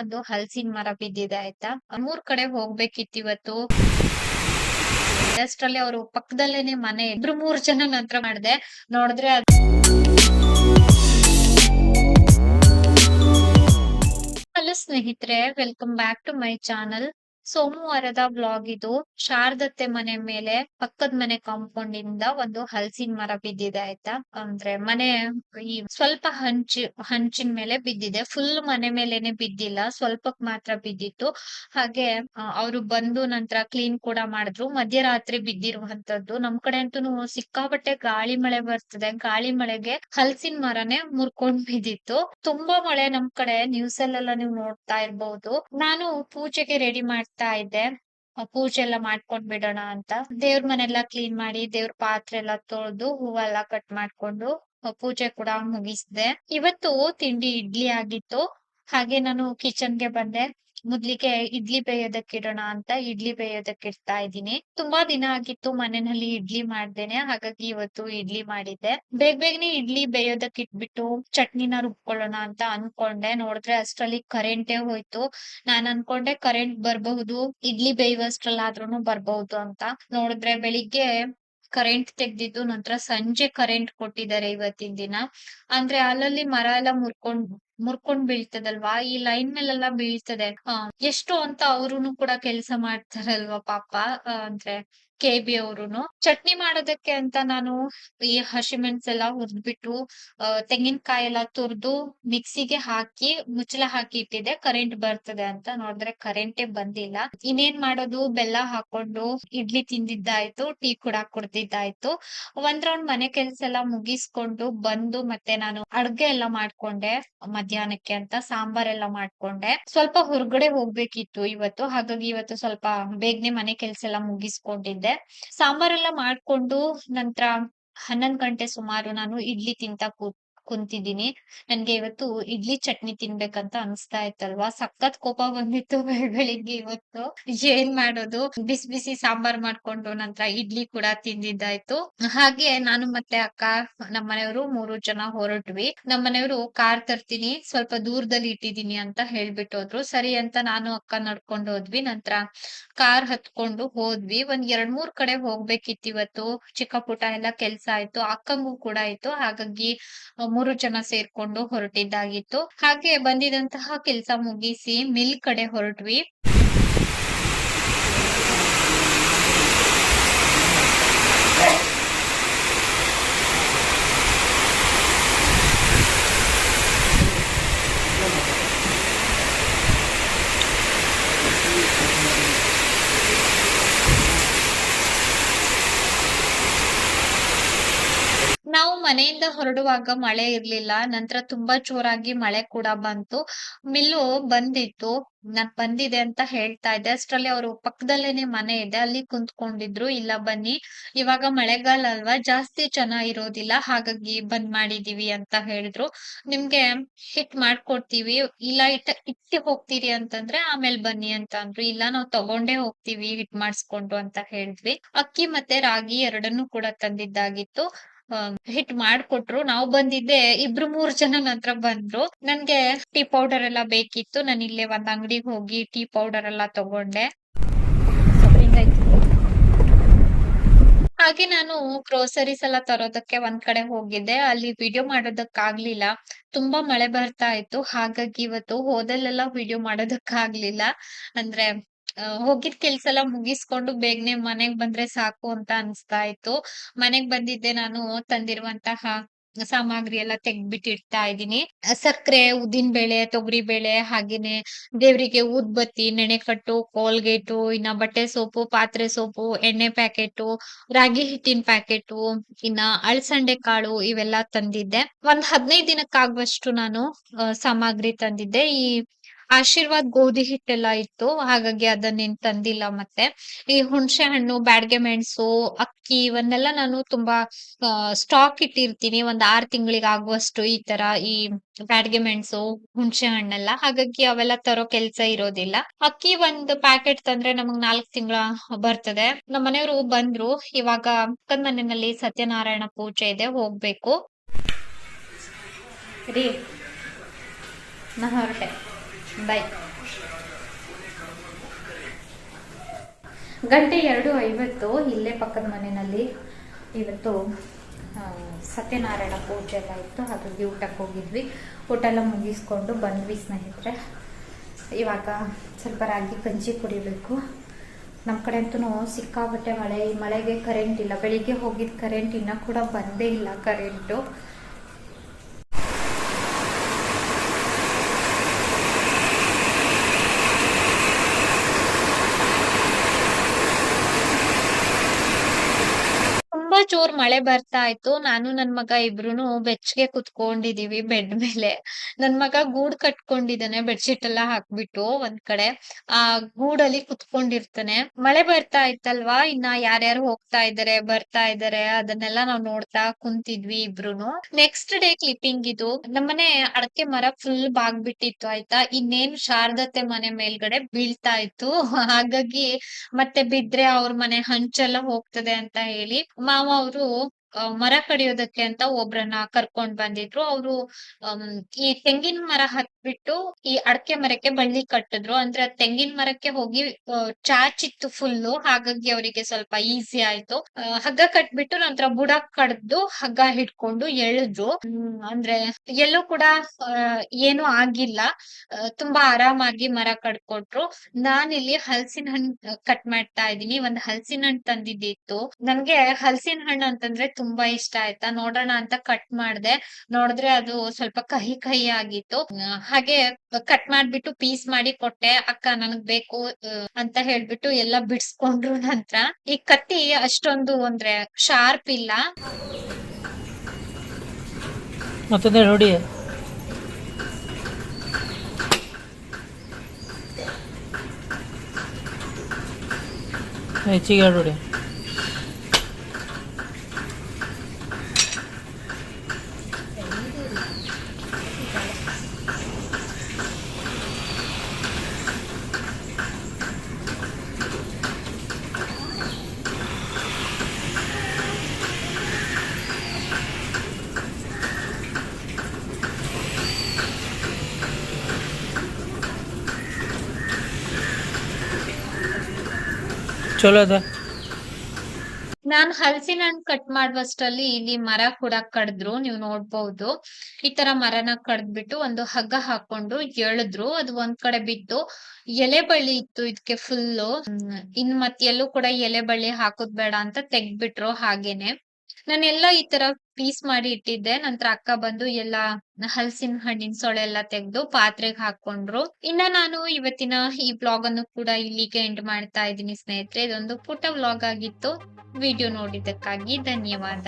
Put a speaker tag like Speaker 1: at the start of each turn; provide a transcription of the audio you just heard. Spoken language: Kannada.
Speaker 1: ಒಂದು ಹಲಸಿನ ಮರ ಬಿದ್ದಿದೆ, ಆಯ್ತಾ? ಮೂರ್ ಕಡೆ ಹೋಗ್ಬೇಕಿತ್ತು ಇವತ್ತು. ಅಷ್ಟ್ರಲ್ಲಿ ಅವರು ಪಕ್ಕದಲ್ಲೇನೆ ಮನೆ, ಇಬ್ರು ಮೂರ್ ಜನ ನಂತರ ಮಾಡಿದೆ. ನೋಡಿದ್ರೆ ಹಲೋ ಸ್ನೇಹಿತರೆ welcome back to my channel ಸೋಮವಾರದ ಬ್ಲಾಗ್ ಇದು ಶಾರದತ್ತೆ ಮನೆ ಮೇಲೆ ಪಕ್ಕದ ಮನೆ ಕಾಂಪೌಂಡ್ ಇಂದ ಒಂದು ಹಲಸಿನ ಮರ ಬಿದ್ದಿದೆ ಆಯ್ತಾ? ಅಂದ್ರೆ ಮನೆ ಈ ಸ್ವಲ್ಪ ಹಂಚಿ, ಹಂಚಿನ ಮೇಲೆ ಬಿದ್ದಿದೆ. ಫುಲ್ ಮನೆ ಮೇಲೆನೆ ಬಿದ್ದಿಲ್ಲ. ಸ್ವಲ್ಪಕ್ ಮಾತ್ರ ಬಿದ್ದಿತ್ತು. ಹಾಗೆ ಅವರು ಬಂದು ನಂತರ ಕ್ಲೀನ್ ಕೂಡ ಮಾಡಿದ್ರು. ಮಧ್ಯರಾತ್ರಿ ಬಿದ್ದಿರುವಂತದ್ದು ನಮ್ ಕಡೆ ಅಂತೂ ಸಿಕ್ಕಾಪಟ್ಟೆ ಗಾಳಿ ಮಳೆ ಬರ್ತದೆ. ಗಾಳಿ ಮಳೆಗೆ ಹಲಸಿನ ಮರನೇ ಮುರ್ಕೊಂಡ್ ಬಿದ್ದಿತ್ತು. ತುಂಬಾ ಮಳೆ ನಮ್ ಕಡೆ ನ್ಯೂಸ್ ಅಲ್ಲೆಲ್ಲ ನೀವು ನೋಡ್ತಾ ಇರ್ಬಹುದು ನಾನು ಪೂಜೆಗೆ ರೆಡಿ ಮಾಡ್ತಾ ಇದ್ದೆ ಪೂಜೆ ಎಲ್ಲ ಮಾಡ್ಕೊಂಡ್ ಬಿಡೋಣ ಅಂತ. ದೇವ್ರ ಮನೆಲ್ಲಾ ಕ್ಲೀನ್ ಮಾಡಿ, ದೇವ್ರ ಪಾತ್ರೆ ಎಲ್ಲ ತೊಳ್ದು, ಹೂವೆಲ್ಲ ಕಟ್ ಮಾಡ್ಕೊಂಡು ಪೂಜೆ ಕೂಡ ಮುಗಿಸ್ದೆ. ಇವತ್ತು ತಿಂಡಿ ಇಡ್ಲಿ ಆಗಿತ್ತು. ಹಾಗೆ ನಾನು ಕಿಚನ್ಗೆ ಬಂದೆ. ಮೊದ್ಲಿಗೆ ಇಡ್ಲಿ ಬೇಯೋದಕ್ಕೆ ಇಡೋಣ ಅಂತ ಇಡ್ಲಿ ಬೇಯೋದಕ್ಕೆ ಇಡ್ತಾ ಇದ್ದೀನಿ. ತುಂಬಾ ದಿನ ಆಗಿತ್ತು ಮನೆಯಲ್ಲಿ ಇಡ್ಲಿ ಮಾಡ್ದೇನೆ, ಹಾಗಾಗಿ ಇವತ್ತು ಇಡ್ಲಿ ಮಾಡಿದ್ದೆ. ಬೇಗ ಬೇಗನೆ ಇಡ್ಲಿ ಬೇಯೋದಕ್ಕೆ ಇಟ್ಬಿಟ್ಟು ಚಟ್ನಿನ ರುಬ್ಕೊಳ್ಳೋಣ ಅಂತ ಅನ್ಕೊಂಡೆ. ನೋಡಿದ್ರೆ ಅಷ್ಟ್ರಲ್ಲಿ ಕರೆಂಟೇ ಹೋಯ್ತು. ನಾನ್ ಅನ್ಕೊಂಡೆ ಕರೆಂಟ್ ಬರ್ಬಹುದು, ಇಡ್ಲಿ ಬೇಯುವಷ್ಟ್ರಲ್ಲಾದ್ರೂನು ಬರ್ಬಹುದು ಅಂತ. ನೋಡಿದ್ರೆ ಬೆಳಿಗ್ಗೆ ಕರೆಂಟ್ ತೆಗ್ದಿದ್ದು, ನಂತರ ಸಂಜೆ ಕರೆಂಟ್ ಕೊಟ್ಟಿದ್ದಾರೆ ಇವತ್ತಿನ ದಿನ. ಅಂದ್ರೆ ಅಲ್ಲಲ್ಲಿ ಮರ ಎಲ್ಲ ಮುರ್ಕೊಂಡ್ ಮುರ್ಕೊಂಡ್ ಬೀಳ್ತದಲ್ವಾ? ಈ ಲೈನ್ ಮೇಲೆಲ್ಲಾ ಬೀಳ್ತದೆ. ಎಷ್ಟು ಅಂತ ಅವ್ರುನು ಕೂಡ ಕೆಲಸ ಮಾಡ್ತಾರಲ್ವಾ ಪಾಪ? ಅಂದ್ರೆ ಕೆ ಬಿ ಅವ್ರುನು. ಚಟ್ನಿ ಮಾಡೋದಕ್ಕೆ ಅಂತ ನಾನು ಈ ಹಸಿಮೆಣಸೆಲ್ಲ ಹುರ್ದ್ಬಿಟ್ಟು ಆ, ತೆಂಗಿನಕಾಯಿ ಎಲ್ಲ ತುರ್ದು ಮಿಕ್ಸಿಗೆ ಹಾಕಿ ಮುಚ್ಚಳ ಹಾಕಿ ಇಟ್ಟಿದ್ದೆ. ಕರೆಂಟ್ ಬರ್ತದೆ ಅಂತ ನೋಡಿದ್ರೆ ಕರೆಂಟೇ ಬಂದಿಲ್ಲ. ಇನ್ನೇನ್ ಮಾಡೋದು? ಬೆಲ್ಲ ಹಾಕೊಂಡು ಇಡ್ಲಿ ತಿಂದಿದ್ದಾಯ್ತು ಟೀ ಕೂಡ ಕುಡ್ದಿದ್ದಾಯ್ತು. ಒಂದ್ ರೌಂಡ್ ಮನೆ ಕೆಲ್ಸ ಎಲ್ಲ ಮುಗಿಸ್ಕೊಂಡು ಬಂದು ಮತ್ತೆ ನಾನು ಅಡ್ಗೆ ಎಲ್ಲ ಮಾಡ್ಕೊಂಡೆ ಮಧ್ಯಾಹ್ನಕ್ಕೆ ಅಂತ ಸಾಂಬಾರ್ ಎಲ್ಲ ಮಾಡ್ಕೊಂಡೆ. ಸ್ವಲ್ಪ ಹೊರಗಡೆ ಹೋಗ್ಬೇಕಿತ್ತು ಇವತ್ತು. ಹಾಗಾಗಿ ಇವತ್ತು ಸ್ವಲ್ಪ ಬೇಗನೆ ಮನೆ ಕೆಲ್ಸ ಎಲ್ಲ ಮುಗಿಸ್ಕೊಂಡಿದ್ದೆ. ಸಾಂಬಾರೆಲ್ಲ ಮಾಡ್ಕೊಂಡು ನಂತರ ಹನ್ನೊಂದ್ ಗಂಟೆ ಸುಮಾರು ನಾನು ಇಡ್ಲಿ ತಿಂತ ಕೂತ್ ಕುಂತಿದ್ದೀನಿ. ನನ್ಗೆ ಇವತ್ತು ಇಡ್ಲಿ ಚಟ್ನಿ ತಿನ್ಬೇಕಂತ ಅನ್ಸ್ತಾ ಇತ್ತಲ್ವಾ? ಸಖತ್ ಕೋಪ ಬಂದಿತ್ತು ಬೆಳ್ ಬೆಳಿಗ್ಗೆ ಇವತ್ತು. ಏನ್ ಮಾಡೋದು? ಬಿಸಿ ಬಿಸಿ ಸಾಂಬಾರ್ ಮಾಡ್ಕೊಂಡು ನಂತರ ಇಡ್ಲಿ ಕೂಡ ತಿಂದಿದ್ದಾಯ್ತು. ಹಾಗೆ ನಾನು ಮತ್ತೆ ಅಕ್ಕ, ನಮ್ಮನೆಯವರು ಮೂರು ಜನ ಹೊರಟ್ವಿ. ನಮ್ಮನೆಯವರು ಕಾರ್ ತರ್ತೀನಿ, ಸ್ವಲ್ಪ ದೂರದಲ್ಲಿ ಇಟ್ಟಿದೀನಿ ಅಂತ ಹೇಳ್ಬಿಟ್ಟು ಹೋದ್ರು ಸರಿ ಅಂತ ನಾನು ಅಕ್ಕ ನಡ್ಕೊಂಡು ಹೋದ್ವಿ. ನಂತರ ಕಾರ್ ಹತ್ಕೊಂಡು ಹೋದ್ವಿ. ಒಂದ್ ಎರಡ್ ಮೂರ್ ಕಡೆ ಹೋಗ್ಬೇಕಿತ್ತು ಇವತ್ತು. ಚಿಕ್ಕ ಪುಟ ಎಲ್ಲ ಕೆಲ್ಸ ಆಯ್ತು. ಅಕ್ಕಂಗೂ ಕೂಡ ಆಯ್ತು. ಹಾಗಾಗಿ ಮೂರು ಜನ ಸೇರ್ಕೊಂಡು ಹೊರಟಿದ್ದಾಗಿತ್ತು. ಹಾಗೆ ಬಂದಿದಂತಹ ಕೆಲಸ ಮುಗಿಸಿ ಮಿಲ್ ಕಡೆ ಹೊರಟ್ವಿ ನಾವು ಮನೆಯಿಂದ ಹೊರಡುವಾಗ ಮಳೆ ಇರ್ಲಿಲ್ಲ. ನಂತರ ತುಂಬಾ ಜೋರಾಗಿ ಮಳೆ ಕೂಡ ಬಂತು. ಮಿಲ್ಲು ಬಂದಿತ್ತು. ನಾನ್ ಬಂದಿದೆ ಅಂತ ಹೇಳ್ತಾ ಇದ್ದೆ. ಅಷ್ಟ್ರಲ್ಲಿ ಅವರು ಪಕ್ಕದಲ್ಲೇನೆ ಮನೆ ಇದೆ. ಅಲ್ಲಿ ಕುಂತ್ಕೊಂಡಿದ್ರು. ಇಲ್ಲ ಬನ್ನಿ. ಇವಾಗ ಮಳೆಗಾಲ ಅಲ್ವಾ? ಜಾಸ್ತಿ ಜನ ಇರೋದಿಲ್ಲ. ಹಾಗಾಗಿ ಬಂದ್ ಮಾಡಿದೀವಿ ಅಂತ ಹೇಳಿದ್ರು. ನಿಮ್ಗೆ ಹಿಟ್ ಮಾಡ್ಕೊಡ್ತೀವಿ. ಇಲ್ಲ ಇಟ್ಟ, ಇಟ್ಟಿ ಹೋಗ್ತೀರಿ ಅಂತಂದ್ರೆ ಆಮೇಲೆ ಬನ್ನಿ ಅಂತ ಅಂದ್ರು. ಇಲ್ಲ ನಾವು ತಗೊಂಡೇ ಹೋಗ್ತೀವಿ ಹಿಟ್ ಮಾಡಿಸ್ಕೊಂಡು ಅಂತ ಹೇಳಿದ್ವಿ. ಅಕ್ಕಿ ಮತ್ತೆ ರಾಗಿ ಎರಡನ್ನೂ ಕೂಡ ತಂದಿದ್ದಾಗಿತ್ತು. ಹಿಟ್ ಮಾಡ್ಕೊಟ್ರು. ನಾವು ಬಂದಿದ್ದೆ ಇಬ್ರು ಮೂರ್ ಜನ ನಂತರ ಬಂದ್ರು. ನನ್ಗೆ ಟೀ ಪೌಡರ್ ಎಲ್ಲ ಬೇಕಿತ್ತು. ನಾನು ಇಲ್ಲೇ ಒಂದ್ ಅಂಗಡಿಗೆ ಹೋಗಿ ಟೀ ಪೌಡರ್ ಎಲ್ಲ ತಗೊಂಡೆ. ಹಾಗೆ ನಾನು ಗ್ರೋಸರೀಸ್ ಎಲ್ಲ ತರೋದಕ್ಕೆ ಒಂದ್ ಕಡೆ ಹೋಗಿದ್ದೆ. ಅಲ್ಲಿ ವಿಡಿಯೋ ಮಾಡೋದಕ್ಕಾಗ್ಲಿಲ್ಲ. ತುಂಬಾ ಮಳೆ ಬರ್ತಾ ಇತ್ತು. ಹಾಗಾಗಿ ಇವತ್ತು ಹೋದಲ್ಲೆಲ್ಲ ವಿಡಿಯೋ ಮಾಡೋದಕ್ಕಾಗ್ಲಿಲ್ಲ. ಅಂದ್ರೆ ಹೋಗಿದ್ ಕೆಲ್ಸ ಎಲ್ಲ ಮುಗಿಸ್ಕೊಂಡು ಬೇಗನೆ ಮನೆಗ್ ಬಂದ್ರೆ ಸಾಕು ಅಂತ ಅನ್ಸ್ತಾ ಇತ್ತು. ಮನೆಗ್ ಬಂದಿದ್ದೆ ನಾನು ತಂದಿರುವಂತಹ ಸಾಮಗ್ರಿ ಎಲ್ಲ ತೆಗ್ದ್ಬಿಟ್ಟು ಇಡ್ತಾ ಇದ್ದೀನಿ. ಸಕ್ಕರೆ, ಉದ್ದಿನ ಬೇಳೆ, ತೊಗರಿ ಬೇಳೆ, ಹಾಗೇನೆ ದೇವ್ರಿಗೆ ಊದ್ಬತ್ತಿ ನೆನೆಕಟ್ಟು ಕೋಲ್ಗೇಟು, ಇನ್ನ ಬಟ್ಟೆ ಸೋಪು, ಪಾತ್ರೆ ಸೋಪು, ಎಣ್ಣೆ ಪ್ಯಾಕೆಟು, ರಾಗಿ ಹಿಟ್ಟಿನ ಪ್ಯಾಕೆಟು, ಇನ್ನ ಅಳಸಂಡೆ ಕಾಳು ಇವೆಲ್ಲ ತಂದಿದ್ದೆ. ಒಂದ್ ಹದಿನೈದು ದಿನಕ್ಕಾಗುವಷ್ಟು ನಾನು ಸಾಮಗ್ರಿ ತಂದಿದ್ದೆ. ಈ ಆಶೀರ್ವಾದ್ ಗೋಧಿ ಹಿಟ್ಟೆಲ್ಲ ಇತ್ತು. ಹಾಗಾಗಿ ಅದನ್ನೇನ್ ತಂದಿಲ್ಲ ಮತ್ತೆ. ಈ ಹುಣಸೆ ಹಣ್ಣು, ಬ್ಯಾಡ್ಗೆ ಮೆಣಸು, ಅಕ್ಕಿ ಇವನ್ನೆಲ್ಲ ನಾನು ತುಂಬಾ ಸ್ಟಾಕ್ ಇಟ್ಟಿರ್ತೀನಿ. ಒಂದ್ ಆರ್ ತಿಂಗಳಿಗೆ ಆಗುವಷ್ಟು ಈ ತರ ಈ ಬ್ಯಾಡ್ಗೆ ಮೆಣಸು, ಹುಣಸೆ ಹಣ್ಣೆಲ್ಲ. ಹಾಗಾಗಿ ಅವೆಲ್ಲ ತರೋ ಕೆಲ್ಸ ಇರೋದಿಲ್ಲ. ಅಕ್ಕಿ ಒಂದ್ ಪ್ಯಾಕೆಟ್ ತಂದ್ರೆ ನಮಗ್ ನಾಲ್ಕ್ ತಿಂಗಳ ಬರ್ತದೆ. ನಮ್ಮ ಮನೆಯವರು ಬಂದ್ರು. ಇವಾಗ ಅಕ್ಕನ ಮನೆಯಲ್ಲಿ ಸತ್ಯನಾರಾಯಣ ಪೂಜೆ ಇದೆ, ಹೋಗ್ಬೇಕು. ರೀ ನಾ ಹೊರಟೆ. ಬಾಯ್ ಗಂಟೆ ಎರಡು ಐವತ್ತು ಇಲ್ಲೇ ಪಕ್ಕದ ಮನೆಯಲ್ಲಿ ಇವತ್ತು ಸತ್ಯನಾರಾಯಣ ಪೂಜೆ ಎಲ್ಲ ಇತ್ತು. ಹಾಗಾಗಿ ಊಟಕ್ಕೆ ಹೋಗಿದ್ವಿ. ಊಟ ಎಲ್ಲ ಮುಗಿಸ್ಕೊಂಡು ಬಂದ್ವಿ ಸ್ನೇಹಿತರೆ. ಇವಾಗ ಸ್ವಲ್ಪ ರಾಗಿ ಗಂಜಿ ಕುಡಿಬೇಕು. ನಮ್ಮ ಕಡೆ ಅಂತೂ ಸಿಕ್ಕಾಬಟ್ಟೆ ಮಳೆ, ಮಳೆಗೆ ಕರೆಂಟ್ ಇಲ್ಲ. ಬೆಳಿಗ್ಗೆ ಹೋಗಿದ್ದ ಕರೆಂಟ್ ಇನ್ನೂ ಕೂಡ ಬಂದೇ ಇಲ್ಲ ಕರೆಂಟು ತುಂಬಾ ಜೋರ್ ಮಳೆ ಬರ್ತಾ ಇತ್ತು. ನಾನು ನನ್ ಮಗ ಇಬ್ರುನು ಬೆಚ್ಚಗೆ ಕುತ್ಕೊಂಡಿದೀವಿ ಬೆಡ್ ಮೇಲೆ. ನನ್ ಮಗ ಗೂಡ್ ಕಟ್ಕೊಂಡಿದ್ದಾನೆ, ಬೆಡ್ಶೀಟ್ ಎಲ್ಲಾ ಹಾಕ್ಬಿಟ್ಟು ಒಂದ್ ಕಡೆ. ಆ ಗೂಡಲ್ಲಿ ಕುತ್ಕೊಂಡಿರ್ತಾನೆ. ಮಳೆ ಬರ್ತಾ ಇತ್ತಲ್ವಾ? ಇನ್ನ ಯಾರ್ಯಾರು ಹೋಗ್ತಾ ಇದಾರೆ, ಬರ್ತಾ ಇದಾರೆ, ಅದನ್ನೆಲ್ಲ ನಾವ್ ನೋಡ್ತಾ ಕುಂತಿದ್ವಿ ಇಬ್ರುನು. ನೆಕ್ಸ್ಟ್ ಡೇ ಕ್ಲಿಪ್ಪಿಂಗ್ ಇದು. ನಮ್ಮನೆ ಅಡಕೆ ಮರ ಫುಲ್ ಬಾಗ್ಬಿಟ್ಟಿತ್ತು, ಆಯ್ತಾ? ಇನ್ನೇನು ಶಾರದತೆ ಮನೆ ಮೇಲ್ಗಡೆ ಬೀಳ್ತಾ ಇತ್ತು. ಹಾಗಾಗಿ ಮತ್ತೆ ಬಿದ್ರೆ ಅವ್ರ ಮನೆ ಹಂಚೆಲ್ಲ ಹೋಗ್ತದೆ ಅಂತ ಹೇಳಿ ಮಾವ ಅವರು ಮರ ಕಡಿಯೋದಕ್ಕೆ ಅಂತ ಒಬ್ರನ್ನ ಕರ್ಕೊಂಡ್ ಬಂದಿದ್ರು. ಅವರು ಈ ತೆಂಗಿನ ಮರ ಹತ್ಬಿಟ್ಟು ಈ ಅಡಕೆ ಮರಕ್ಕೆ ಬಳ್ಳಿ ಕಟ್ಟಿದ್ರು. ಅಂದ್ರೆ ಅದ್ ತೆಂಗಿನ ಮರಕ್ಕೆ ಹೋಗಿ ಚಾಚಿತ್ತು ಫುಲ್ಲು ಹಾಗಾಗಿ ಅವರಿಗೆ ಸ್ವಲ್ಪ ಈಸಿ ಆಯ್ತು. ಹಗ್ಗ ಕಟ್ಬಿಟ್ಟು ನಂತರ ಬುಡ ಕಡ್ದು ಹಗ್ಗ ಹಿಡ್ಕೊಂಡು ಎಳೆದ್ರು ಅಂದ್ರೆ ಎಲ್ಲೂ ಕೂಡ ಏನು ಆಗಿಲ್ಲ. ತುಂಬಾ ಆರಾಮಾಗಿ ಮರ ಕಡ್ಕೊಟ್ರು. ಇಲ್ಲಿ ಹಲಸಿನ ಹಣ್ಣು ಕಟ್ ಮಾಡ್ತಾ ಇದೀನಿ ಒಂದ್ ಹಲಸಿನ ಹಣ್ಣು ತಂದಿದ್ದಿತ್ತು. ನನ್ಗೆ ಹಲಸಿನ ಹಣ್ಣು ಅಂತಂದ್ರೆ ತುಂಬಾ ಇಷ್ಟ ಆಯ್ತಾ. ನೋಡೋಣ ಅಂತ ಕಟ್ ಮಾಡ್ದೆ. ನೋಡಿದ್ರೆ ಅದು ಸ್ವಲ್ಪ ಕಹಿ ಕಹಿ ಆಗಿತ್ತು. ಹಾಗೆ ಕಟ್ ಮಾಡ್ಬಿಟ್ಟು ಪೀಸ್ ಮಾಡಿ ಕೊಟ್ಟೆ, ಅಕ್ಕ ನನಗ್ ಬೇಕು ಅಂತ ಹೇಳ್ಬಿಟ್ಟು ಎಲ್ಲ ಬಿಡ್ಸ್ಕೊಂಡ್ರು ನಂತರ. ಈ ಕತ್ತಿ ಅಷ್ಟೊಂದು ಅಂದ್ರೆ ಶಾರ್ಪ್ ಇಲ್ಲ.
Speaker 2: ಮತ್ತೆ ನೋಡಿ. ಹೆಚ್ಚಿಗೆ ನೋಡಿ ಚಲೋ ಅದ.
Speaker 1: ನಾನ್ ಹಲಸಿನ ಹಣ್ಣು ಕಟ್ ಮಾಡುವಷ್ಟರಲ್ಲಿ ಇಲ್ಲಿ ಮರ ಕೂಡ ಕಡ್ದ್ರು, ನೀವ್ ನೋಡ್ಬಹುದು ಈ ತರ ಮರನ ಕಡ್ದ್ಬಿಟ್ಟು ಒಂದು ಹಗ್ಗ ಹಾಕೊಂಡು ಎಳೆದ್ರು, ಅದು ಒಂದ್ ಕಡೆ ಬಿತ್ತು. ಎಲೆ ಬಳ್ಳಿ ಇತ್ತು ಇದಕ್ಕೆ ಫುಲ್ಲು ಇನ್ ಮತ್ ಎಲ್ಲೂ ಕೂಡ ಎಲೆ ಬಳ್ಳಿ ಹಾಕೋದ್ ಬೇಡ ಅಂತ ತೆಗ್ದ್ಬಿಟ್ರು ಹಾಗೇನೆ. ನಾನೆಲ್ಲ ಈ ತರ ಪೀಸ್ ಮಾಡಿ ಇಟ್ಟಿದ್ದೆ. ನಂತರ ಅಕ್ಕ ಬಂದು ಎಲ್ಲ ಹಲಸಿನ ಹಣ್ಣಿನ ಸೊಳೆ ಎಲ್ಲ ತೆಗೆದು ಪಾತ್ರೆಗೆ ಹಾಕೊಂಡ್ರು. ಇನ್ನ ನಾನು ಇವತ್ತಿನ ಈ ಬ್ಲಾಗ್ ಅನ್ನು ಕೂಡ ಇಲ್ಲಿಗೆ ಎಂಡ್ ಮಾಡ್ತಾ ಇದ್ದೀನಿ ಸ್ನೇಹಿತರೆ. ಇದೊಂದು ಪುಟ್ಟ ವ್ಲಾಗ್ ಆಗಿತ್ತು. ವಿಡಿಯೋ ನೋಡಿದ್ದಕ್ಕಾಗಿ ಧನ್ಯವಾದ.